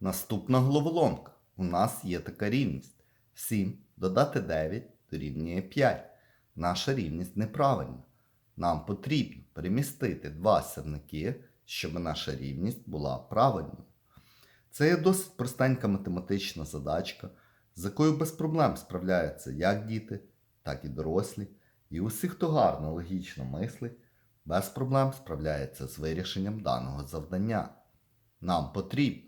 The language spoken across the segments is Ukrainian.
Наступна головоломка. У нас є така рівність. 7 додати 9 дорівнює 5. Наша рівність неправильна. Нам потрібно перемістити два сірники, щоб наша рівність була правильною. Це є досить простенька математична задачка, з якою без проблем справляються як діти, так і дорослі. І усі, хто гарно логічно мислить, без проблем справляється з вирішенням даного завдання. Нам потрібно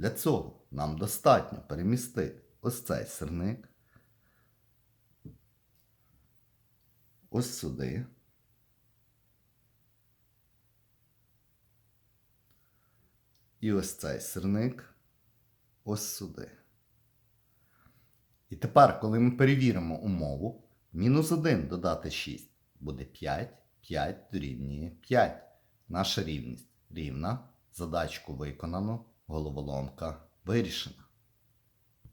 Для цього нам достатньо перемістити ось цей сирник ось сюди. І ось цей сирник ось сюди. І тепер, коли ми перевіримо умову, мінус 1 додати 6 буде 5, 5 дорівнює 5. Наша рівність рівна. Задачку виконано, головоломка вирішена.